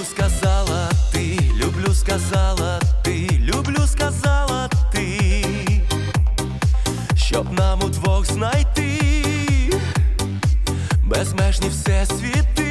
люблю, сказала ти, люблю, сказала ти, люблю, сказала ти, щоб нам удвох знайти безмежні всесвіти.